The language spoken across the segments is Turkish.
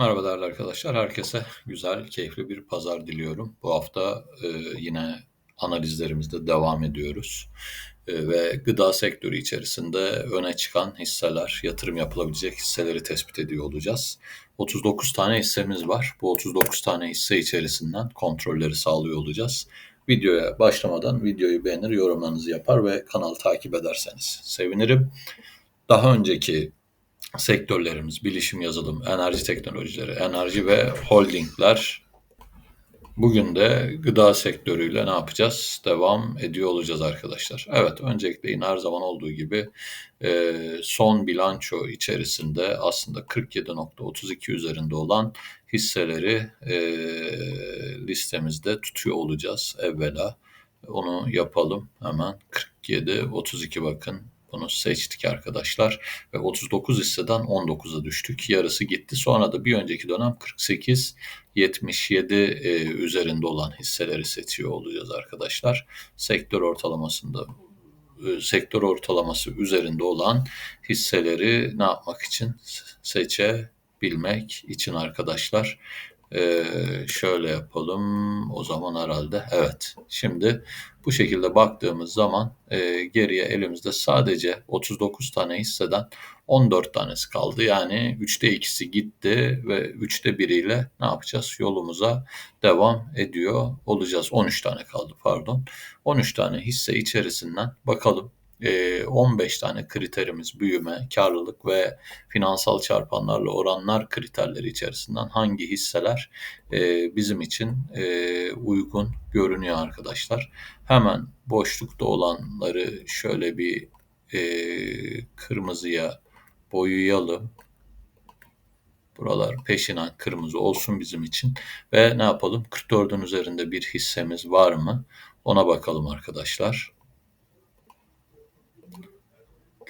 Merhaba değerli arkadaşlar. Herkese güzel, keyifli bir pazar diliyorum. Bu hafta e, yine analizlerimizde devam ediyoruz. E, ve gıda sektörü içerisinde öne çıkan hisseler, yatırım yapılabilecek hisseleri tespit ediyor olacağız. 39 tane hissemiz var. Bu 39 tane hisse içerisinden kontrolleri sağlıyor olacağız. Videoya başlamadan videoyu beğenir, yorumlarınızı yapar ve kanalı takip ederseniz sevinirim. Daha önceki sektörlerimiz, bilişim yazılım, enerji teknolojileri, enerji ve holdingler. Bugün de gıda sektörüyle ne yapacağız? Devam ediyor olacağız arkadaşlar. Evet, öncelikle yine her zaman olduğu gibi e, son bilanço içerisinde aslında 47.32 üzerinde olan hisseleri e, listemizde tutuyor olacağız evvela. Onu yapalım hemen. 47.32 bakın bunu seçtik arkadaşlar ve 39 hisseden 19'a düştük. Yarısı gitti. Sonra da bir önceki dönem 48 77 e, üzerinde olan hisseleri seçiyor olacağız arkadaşlar. Sektör ortalamasında e, sektör ortalaması üzerinde olan hisseleri ne yapmak için seçebilmek için arkadaşlar. Ee, şöyle yapalım o zaman herhalde. Evet. Şimdi bu şekilde baktığımız zaman e, geriye elimizde sadece 39 tane hisseden 14 tanesi kaldı. Yani 3'te 2'si gitti ve 3'te 1'iyle ne yapacağız? Yolumuza devam ediyor olacağız. 13 tane kaldı pardon. 13 tane hisse içerisinden bakalım 15 tane kriterimiz büyüme, karlılık ve finansal çarpanlarla oranlar kriterleri içerisinden hangi hisseler bizim için uygun görünüyor arkadaşlar. Hemen boşlukta olanları şöyle bir kırmızıya boyayalım. Buralar peşinen kırmızı olsun bizim için. Ve ne yapalım? 44'ün üzerinde bir hissemiz var mı? Ona bakalım arkadaşlar.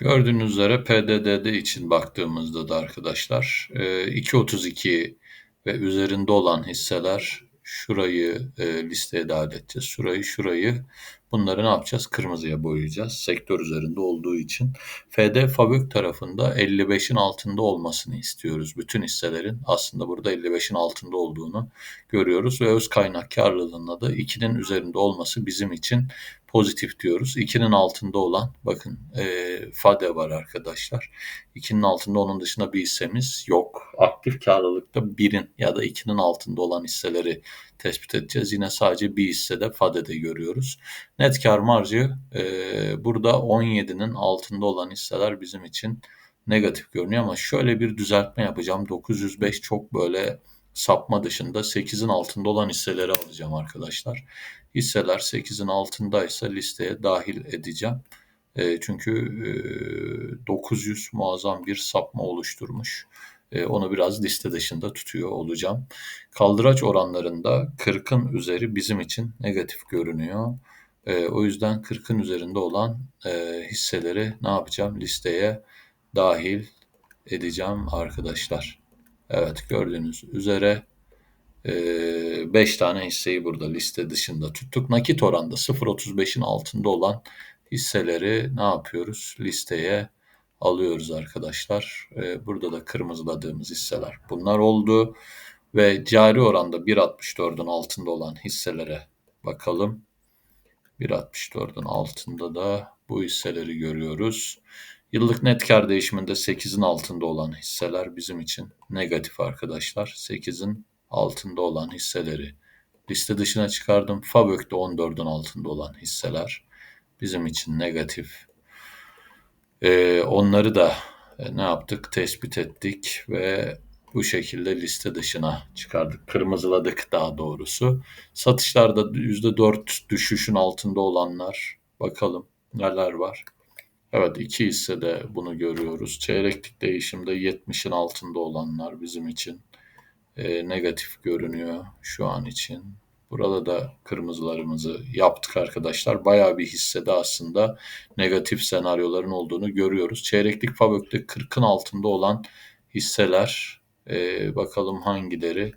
Gördüğünüz üzere PDDD için baktığımızda da arkadaşlar 2.32 e, ve üzerinde olan hisseler şurayı e, listeye dahil edeceğiz. Şurayı şurayı bunları ne yapacağız? Kırmızıya boyayacağız. Sektör üzerinde olduğu için. FD Fabrik tarafında 55'in altında olmasını istiyoruz. Bütün hisselerin aslında burada 55'in altında olduğunu görüyoruz ve öz kaynak karlılığında da 2'nin üzerinde olması bizim için pozitif diyoruz. 2'nin altında olan bakın e, FADE var arkadaşlar. 2'nin altında onun dışında bir hissemiz yok. Aktif karlılıkta 1'in ya da 2'nin altında olan hisseleri tespit edeceğiz. Yine sadece bir hissede FADE'de görüyoruz. Net kar marjı e, burada 17'nin altında olan hisseler bizim için negatif görünüyor ama şöyle bir düzeltme yapacağım. 905 çok böyle sapma dışında 8'in altında olan hisseleri alacağım arkadaşlar. Hisseler 8'in altındaysa listeye dahil edeceğim. E, çünkü e, 900 muazzam bir sapma oluşturmuş. E, onu biraz liste dışında tutuyor olacağım. Kaldıraç oranlarında 40'ın üzeri bizim için negatif görünüyor. E, o yüzden 40'ın üzerinde olan e, hisseleri ne yapacağım? Listeye dahil edeceğim arkadaşlar. Evet gördüğünüz üzere 5 tane hisseyi burada liste dışında tuttuk. Nakit oranda 0.35'in altında olan hisseleri ne yapıyoruz? Listeye alıyoruz arkadaşlar. Burada da kırmızıladığımız hisseler bunlar oldu. Ve cari oranda 1.64'ün altında olan hisselere bakalım. 1.64'ün altında da bu hisseleri görüyoruz. Yıllık net kar değişiminde 8'in altında olan hisseler bizim için negatif arkadaşlar. 8'in altında olan hisseleri liste dışına çıkardım. Fabök'te 14'ün altında olan hisseler bizim için negatif. Ee, onları da e, ne yaptık? Tespit ettik ve bu şekilde liste dışına çıkardık. Kırmızıladık daha doğrusu. Satışlarda %4 düşüşün altında olanlar bakalım neler var. Evet iki hisse de bunu görüyoruz. Çeyreklik değişimde 70'in altında olanlar bizim için e, negatif görünüyor şu an için. Burada da kırmızılarımızı yaptık arkadaşlar. Bayağı bir hissede aslında negatif senaryoların olduğunu görüyoruz. Çeyreklik Fabök'te 40'ın altında olan hisseler e, bakalım hangileri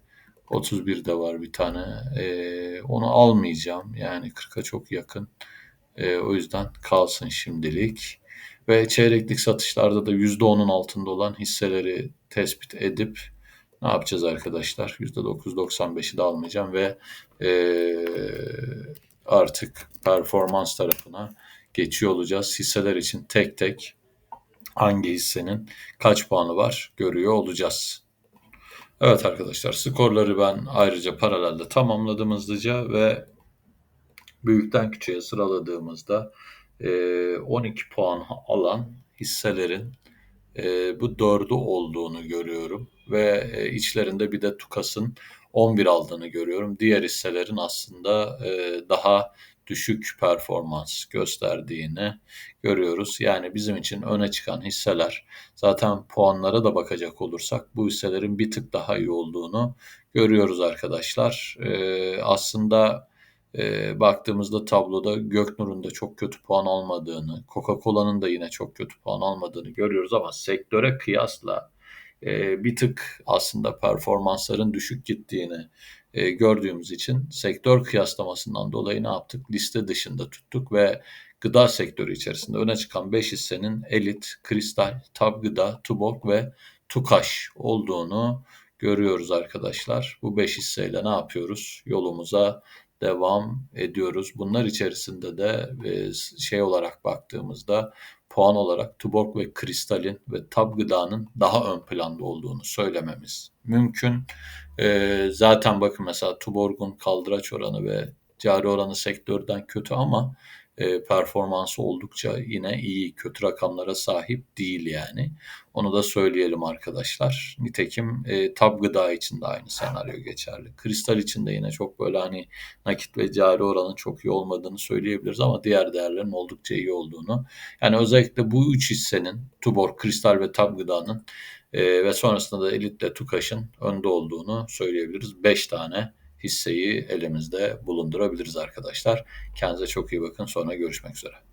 31'de var bir tane. E, onu almayacağım. Yani 40'a çok yakın. E, o yüzden kalsın şimdilik. Ve çeyreklik satışlarda da %10'un altında olan hisseleri tespit edip ne yapacağız arkadaşlar? %9.95'i de almayacağım ve eee, artık performans tarafına geçiyor olacağız. Hisseler için tek tek hangi hissenin kaç puanı var görüyor olacağız. Evet arkadaşlar skorları ben ayrıca paralelde tamamladım hızlıca ve büyükten küçüğe sıraladığımızda e, 12 puan alan hisselerin e, bu dördü olduğunu görüyorum ve e, içlerinde bir de TUKAS'ın 11 aldığını görüyorum. Diğer hisselerin aslında e, daha düşük performans gösterdiğini görüyoruz. Yani bizim için öne çıkan hisseler zaten puanlara da bakacak olursak bu hisselerin bir tık daha iyi olduğunu görüyoruz arkadaşlar. E, aslında e, baktığımızda tabloda Göknur'un da çok kötü puan almadığını, Coca-Cola'nın da yine çok kötü puan almadığını görüyoruz ama sektöre kıyasla e, bir tık aslında performansların düşük gittiğini e, gördüğümüz için sektör kıyaslamasından dolayı ne yaptık? Liste dışında tuttuk ve gıda sektörü içerisinde öne çıkan 5 hissenin Elit, Kristal, Tab Gıda, Tuborg ve Tukaş olduğunu görüyoruz arkadaşlar. Bu 5 hisseyle ne yapıyoruz? Yolumuza devam ediyoruz. Bunlar içerisinde de e, şey olarak baktığımızda puan olarak Tuborg ve Kristal'in ve Tab Gıda'nın daha ön planda olduğunu söylememiz mümkün. E, zaten bakın mesela Tuborg'un kaldıraç oranı ve cari oranı sektörden kötü ama e, performansı oldukça yine iyi, kötü rakamlara sahip değil yani. Onu da söyleyelim arkadaşlar. Nitekim e, Tab Gıda için de aynı senaryo geçerli. Kristal için de yine çok böyle hani nakit ve cari oranın çok iyi olmadığını söyleyebiliriz ama diğer değerlerin oldukça iyi olduğunu. Yani özellikle bu üç hissenin Tuborg, Kristal ve Tab Gıda'nın e, ve sonrasında da Elit'le Tukaş'ın önde olduğunu söyleyebiliriz. 5 tane hisseyi elimizde bulundurabiliriz arkadaşlar. Kendinize çok iyi bakın. Sonra görüşmek üzere.